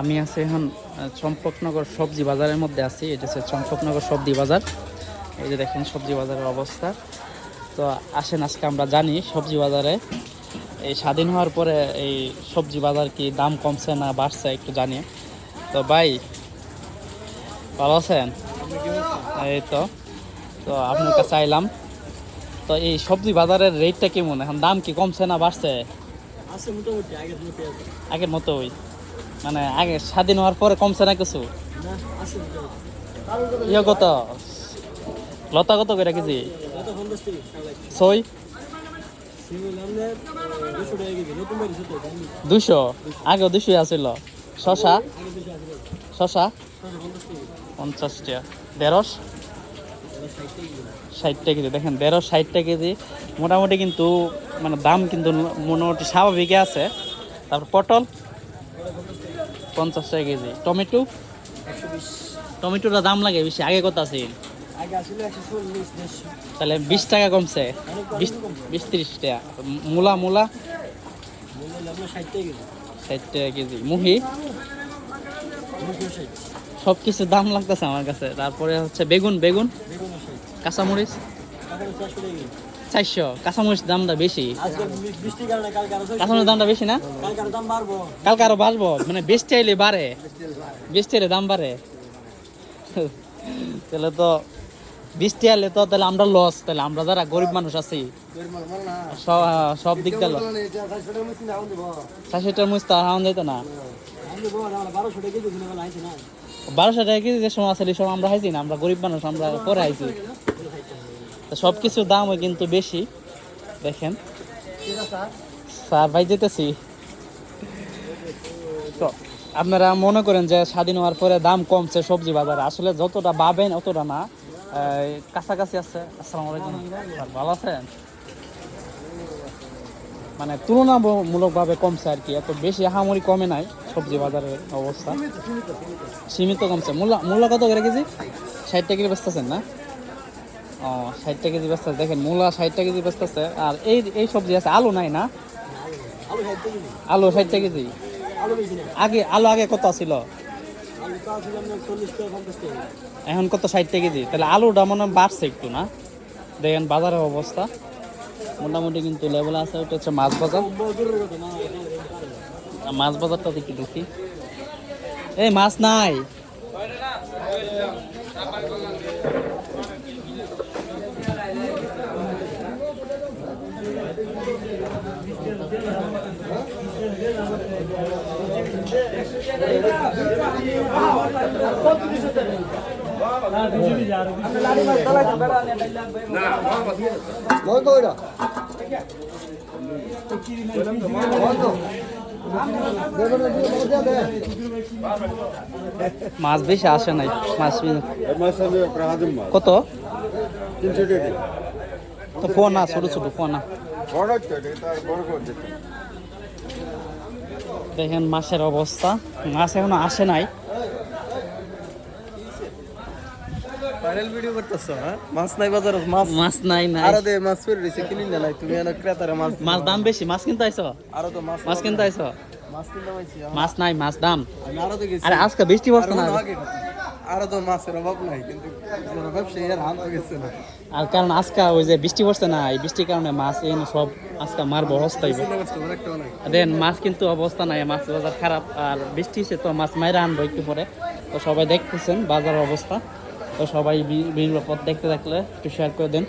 আমি আছি এখন চম্পকনগর সবজি বাজারের মধ্যে আছি। এটা হচ্ছে চম্পকনগর সবজি বাজার। এই যে দেখেন সবজি বাজারের অবস্থা। তো আসেন আজকে আমরা জানি সবজি বাজারে। এই স্বাধীন হওয়ার পরে এই সবজি বাজার কি দাম কমছে না বাড়ছে একটু জানি। তো ভাই ভালো আছেন? এই তো তো আপনার কাছে আইলাম তো এই সবজি বাজারের রেটটা কেমন? এখন দাম কি কমছে না বাড়ছে? আগের মতো মতোই। মানে আগে স্বাধীন হওয়ার পরে কমছে না কিছু? ইয়ে কত? লতা কত করে কেজি? আমাদের দুশো দুশো দুশোই আছিল। শশা? আগে শশা? ছশো পঞ্চাশ টাকা দেড়শ? এবার ষাট টাকা কেজি। দেখেন, দেড়শ ষাট টাকা কেজি। মোটামুটি কিন্তু মানে দাম কিন্তু মোটামুটি স্বাভাবিকই আছে। তারপর পটল? পঞ্চাশ টাকা কেজি। টমেটো? টমেটোটা দাম লাগে বেশি আগে কত আছে তাহলে বিশ টাকা কমছে। বিশ তিরিশ টাকা। মূলা মূলা? ষাট টাকা কেজি। মুহি? সব কিছু দাম লাগতেছে আমার কাছে। তারপরে হচ্ছে বেগুন বেগুন? কাঁচামরিচ? চারশো। কাঁচামরিচ দামটা বেশি। কাঁচামরিচ দামটা বেশি না? কালকে আরও বাড়বো। মানে বৃষ্টি আইলে বাড়ে। বৃষ্টি এলে দাম বাড়ে। তাহলে তো বৃষ্টি আইলে তো তাহলে আমরা লস তাহলে আমরা যারা গরিব মানুষ আছি, সব দিক হাওন বল আমরা বারোশো টাকা কেজি কিনে বলা হয়েছে না। বারোশো টাকা কেজি যে সময় আছে সময় আমরা হাইছি না। আমরা গরিব মানুষ, আমরা পরে হাইছি। তো সব কিছুর দামও কিন্তু বেশি। দেখেন। স্যার ভাই যেতেছি। তো আপনারা মনে করেন যে স্বাধীন হওয়ার পরে দাম কমছে সবজি বাজারে। আসলে যতটা ভাবেন অতটা না। কাছাকাছি আছে। আসসালামু আলাইকুম। ভালো আছেন? মানে তুলনামূলকভাবে কমছে আর কি। এত বেশি হামরি কমে নাই সবজি বাজারের অবস্থা। সীমিত কমছে। মূলা মূলা কত করে কেজি? ষাট টাকা বেচতেছেন না? ও, ষাট টাকা কেজি বেচতেছে। দেখেন, মূলা ষাট টাকা কেজি বেচতেছে। আর এই এই সবজি আছে, আলু নাই না? আলু ষাট টাকা কেজি। আগে, আলু আগে কত ছিল? এখন কত ষাট টাকা কেজি? তাহলে আলুটা মনে বাড়ছে একটু না? দেখেন, বাজারের অবস্থা। মোটামুটি কিন্তু লেভেল আছে, ওটা হচ্ছে মাছ বাজার। মাছ বাজারটা দেখি দেখি। এই, মাছ নাই। মাছ বেশি আসে নাই মাছ কত? তো পোনা ছোট ছোট পোনা দেখেন মাছের অবস্থা। মাছ এখনও আসে নাই। ভাইরাল ভিডিও করতেছো হ্যাঁ? মাছ নাই বাজার মাছ মাছ নাই নাই। আরও দে মাছ ফের রইছে কিনি না তুমি এনে ক্রেতারে মাছ মাছ দাম বেশি মাছ কিনতে আইছো? আরও তো মাছ মাছ কিনতে আইছো? মাছ কিনতে পাইছি মাছ নাই মাছ দাম। আরও আজকে বৃষ্টি বস্তা না? আরও আগে কথা। আরও তো মাছের অভাব নাই কিন্তু ব্যবসায়ী আর হাত গেছে না। আর কারণ আজকে ওই যে বৃষ্টি পড়ছে না এই বৃষ্টির কারণে মাছ এই সব আজকে মার নাই দেন মাছ কিন্তু অবস্থা নাই মাছ বাজার খারাপ। আর বৃষ্টি হচ্ছে তো মাছ মাইরা আনব একটু পরে। তো সবাই দেখতেছেন বাজার অবস্থা। তো সবাই বিভিন্ন পথ দেখতে থাকলে একটু শেয়ার করে দেন।